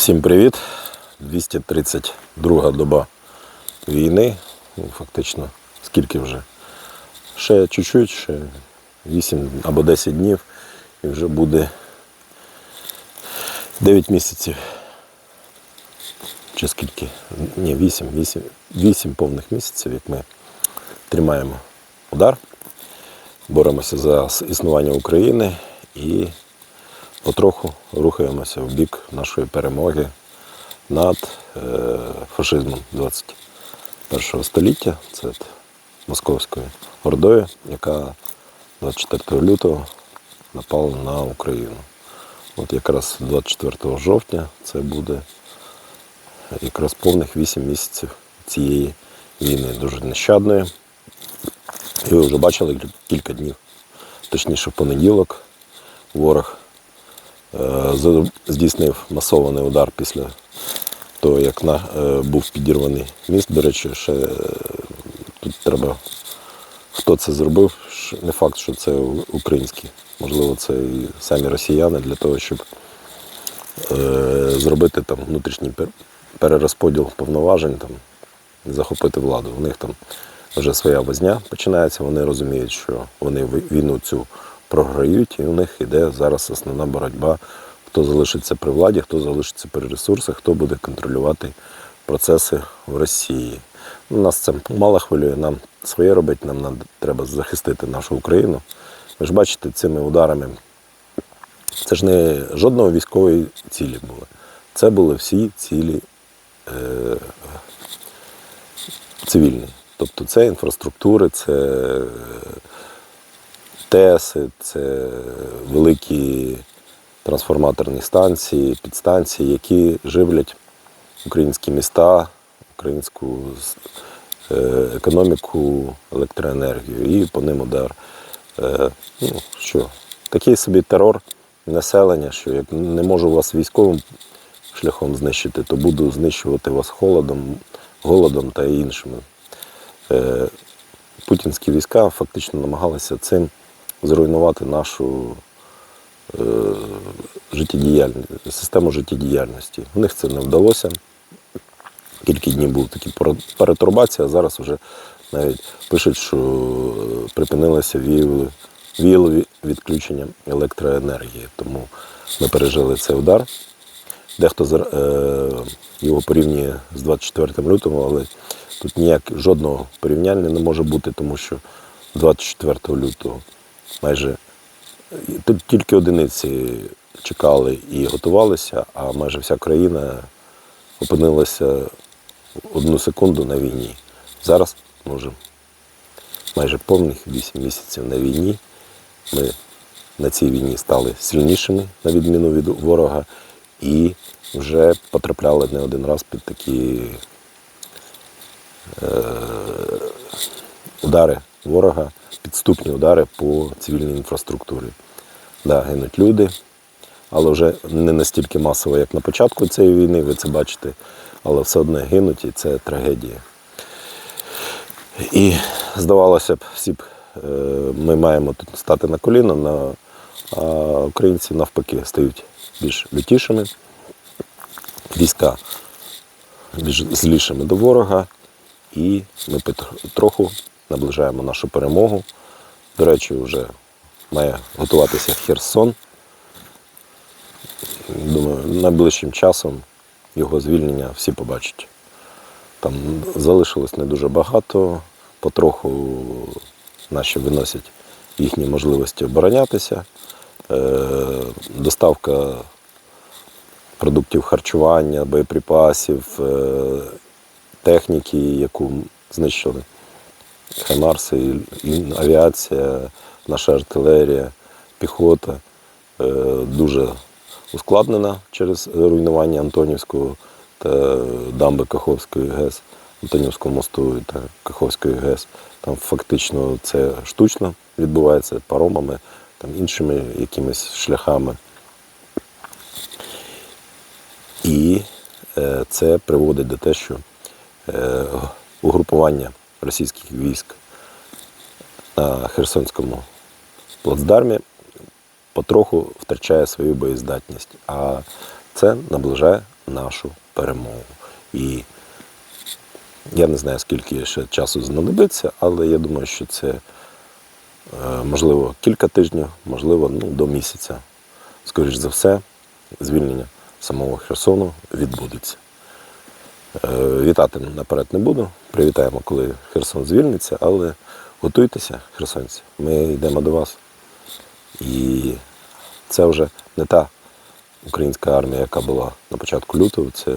Всім привіт! 232 доба війни. Ну, фактично, скільки вже? Ще чуть-чуть, ще 8 або 10 днів і вже буде 9 місяців. Чи скільки? Ні, 8, 8, 8 повних місяців, як ми тримаємо удар, боремося за існування України і потроху рухаємося в бік нашої перемоги над е, фашизмом 21 століття. Це московською ордою, яка 24 лютого напала на Україну. От якраз 24 жовтня це буде якраз повних 8 місяців цієї війни, дуже нещадної. І ви вже бачили кілька днів, точніше в понеділок, ворог здійснив масований удар після того, як на, е, був підірваний міст. До речі, ще е, тут треба, хто це зробив, не факт, що це українські. Можливо, це і самі росіяни для того, щоб е, зробити там внутрішній перерозподіл повноважень, там, захопити владу. У них там вже своя возня починається, вони розуміють, що вони війну цю програють, і у них йде зараз основна боротьба, хто залишиться при владі, хто залишиться при ресурсах, хто буде контролювати процеси в Росії. Ну, Нас це мало хвилює, нам своє робити, нам треба захистити нашу Україну. Ви ж бачите, цими ударами це ж не жодної військової цілі були. Це були всі цілі е, цивільні. Тобто це інфраструктури, це ТЕСи, це великі трансформаторні станції, підстанції, які живлять українські міста, українську е, економіку, електроенергію і по ним удар. Е, Ну, що, такий собі терор населення, що як не можу вас військовим шляхом знищити, то буду знищувати вас холодом, голодом та іншими. Е, Путінські війська фактично намагалися цим зруйнувати нашу е, систему життєдіяльності. У них це не вдалося. Кілька днів був такий пер- перетурбація, а зараз вже навіть пишуть, що е, припинилося віялові віялові відключення електроенергії. Тому ми пережили цей удар. Дехто е, його порівнює з 24 лютого, але тут ніяк жодного порівняння не може бути, тому що 24 лютого майже тільки одиниці чекали і готувалися, а майже вся країна опинилася одну секунду на війні. Зараз може майже повних 8 місяців на війні. Ми на цій війні стали сильнішими, на відміну від ворога, і вже потрапляли не один раз під такі е, удари ворога, підступні удари по цивільній інфраструктурі. Да, гинуть люди, але вже не настільки масово, як на початку цієї війни, ви це бачите, але все одно гинуть і це трагедія. І здавалося б, всі б е, ми маємо тут стати на коліна, на, а українці навпаки стають більш лютішими, війська більш злішими до ворога, і ми потроху наближаємо нашу перемогу. До речі, вже має готуватися Херсон. Думаю, найближчим часом його звільнення всі побачать. Там залишилось не дуже багато, потроху наші виносять їхні можливості оборонятися. Е, Доставка продуктів харчування, боєприпасів, е, техніки, яку знищили. Хаймарси, авіація, наша артилерія, піхота е, дуже ускладнена через руйнування Антонівського та дамби Каховської ГЕС, Антонівського мосту та Каховської ГЕС. Там фактично це штучно відбувається паромами, там іншими якимись шляхами. І е, це приводить до те, що угрупування російських військ на Херсонському плацдармі потроху втрачає свою боєздатність. А Це наближає нашу перемогу. І я не знаю, скільки ще часу знадобиться, але я думаю, що це е, можливо кілька тижнів, можливо, ну, до місяця. Скоріш за все, звільнення самого Херсону відбудеться. Е, Вітати наперед не буду. Привітаємо, коли Херсон звільниться, але готуйтеся, херсонці. Ми йдемо до вас. І це вже не та українська армія, яка була на початку лютого. Це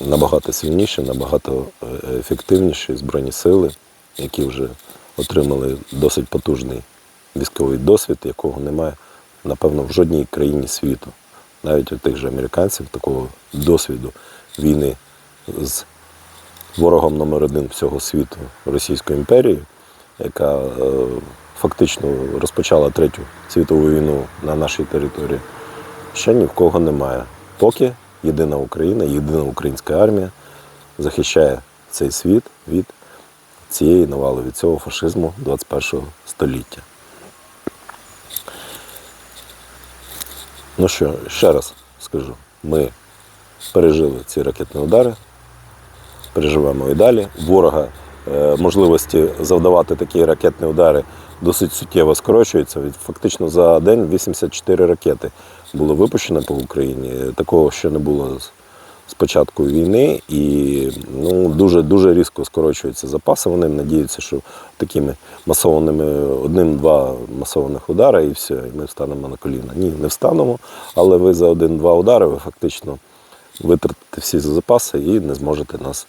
набагато сильніші, набагато е, ефективніші збройні сили, які вже отримали досить потужний військовий досвід, якого немає, напевно, в жодній країні світу. Навіть у тих же американців такого досвіду війни з ворогом номер один всього світу Російською імперією, яка е, фактично розпочала третю світову війну на нашій території, ще ні в кого немає. Поки єдина Україна, єдина українська армія захищає цей світ від цієї навали, від цього фашизму 21 століття. Ну що, ще раз скажу, ми пережили ці ракетні удари, переживемо і далі. Ворога е, можливості завдавати такі ракетні удари досить суттєво скорочуються. Фактично за день 84 ракети було випущено по Україні. Такого ще не було з- початку війни, і ну, дуже дуже різко скорочуються запаси. Вони надіються, що такими масованими один-два масованих удари і все, і ми встанемо на коліна. Ні, не встанемо, але ви за один-два удари ви фактично витратите всі запаси і не зможете нас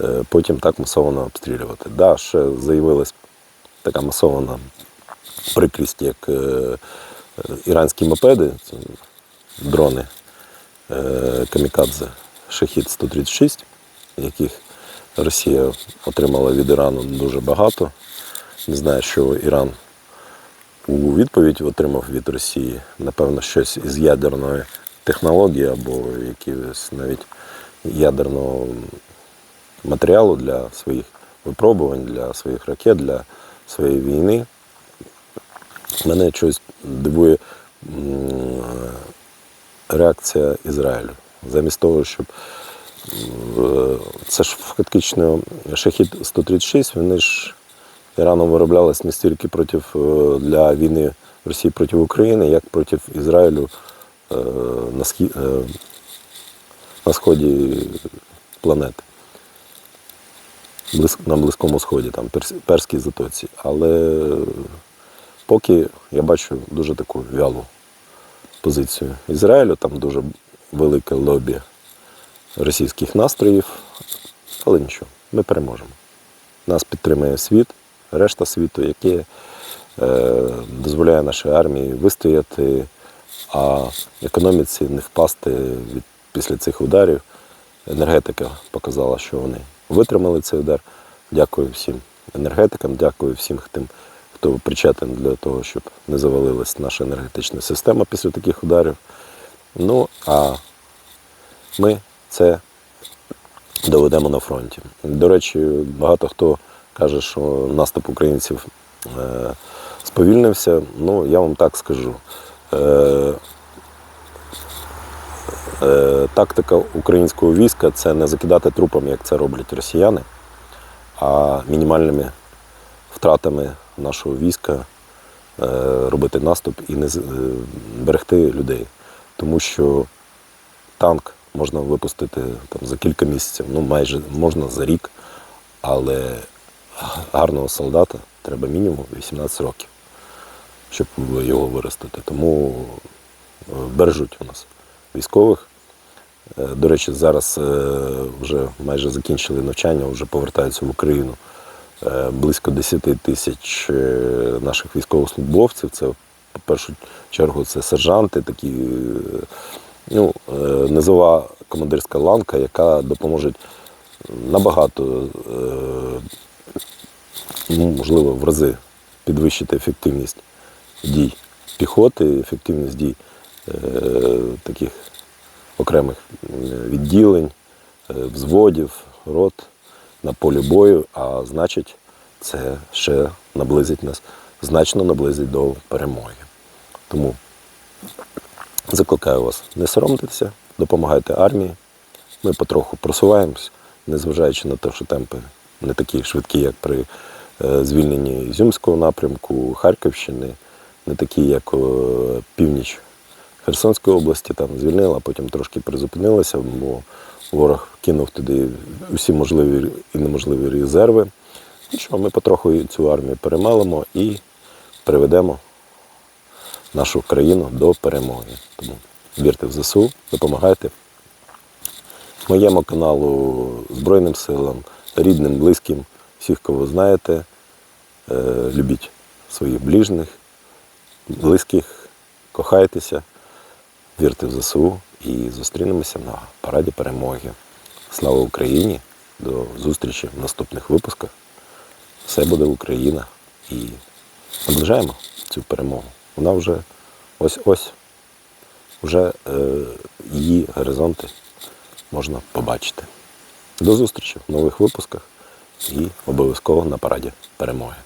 е, потім так масово обстрілювати. Да, ще заявилась така масована прикрість, як е, е, іранські мопеди, дрони камікадзе Шахід 136, яких Росія отримала від Ірану дуже багато. Не знаю, що Іран у відповідь отримав від Росії, напевно, щось із ядерної технології або якихось навіть ядерного матеріалу для своїх випробувань, для своїх ракет, для своєї війни. Мене щось дивує реакція Ізраїлю. Замість того, щоб це ж фактично шахід 136, вони ж Іраном вироблялись не стільки проти, е, для війни Росії проти України, як проти Ізраїлю на, схі, е, на сході планети. На Близькому Сході, там Перській затоці. Але поки я бачу дуже таку вялу позицію Ізраїлю, там дуже велике лобі російських настроїв, але нічого, ми переможемо. Нас підтримує світ, решта світу, яке е, дозволяє нашій армії вистояти, а економіці не впасти від, після цих ударів. Енергетика показала, що вони витримали цей удар. Дякую всім енергетикам, дякую всім тим, хто причетен для того, щоб не завалилась наша енергетична система після таких ударів. Ну, а ми це доведемо на фронті. До речі, багато хто каже, що наступ українців е, сповільнився. Ну, я вам так скажу. Е, е, тактика українського війська це не закидати трупами, як це роблять росіяни, а мінімальними втратами нашого війська е, робити наступ і не берегти людей. Тому що танк можна випустити там, за кілька місяців, ну майже можна за рік, але гарного солдата треба мінімум 18 років, щоб його виростити. Тому е, бережуть у нас військових. Е, До речі, зараз е, вже майже закінчили навчання, вже повертаються в Україну. Близько 10 тисяч наших військовослужбовців. Це в першу чергу це сержанти, такі ну, низова командирська ланка, яка допоможе набагато, ну, можливо, в рази підвищити ефективність дій піхоти, ефективність дій е, таких окремих е, відділень, е, взводів, рот на полі бою, а значить, це ще наблизить нас, значно наблизить до перемоги. Тому Закликаю вас, не соромтеся, допомагайте армії. Ми потроху просуваємось, незважаючи на те, що темпи не такі швидкі, як при звільненні Ізюмського напрямку, Харківщини, не такі, як е, північ Херсонської області, там звільнила, потім трошки призупинилася, бо ворог кинув туди усі можливі і неможливі резерви. Ну що, ми потроху цю армію перемалимо і приведемо нашу країну до перемоги. Тому вірте в ЗСУ, допомагайте. Моєму каналу, Збройним силам, рідним, близьким, всіх, кого знаєте, е, любіть своїх ближніх, близьких, кохайтеся, вірте в ЗСУ і зустрінемося на параді перемоги. Слава Україні! До зустрічі в наступних випусках. Все буде Україна і наближаємо цю перемогу. Вона вже ось-ось, вже е, її горизонти можна побачити. До зустрічі в нових випусках і обов'язково на параді перемоги.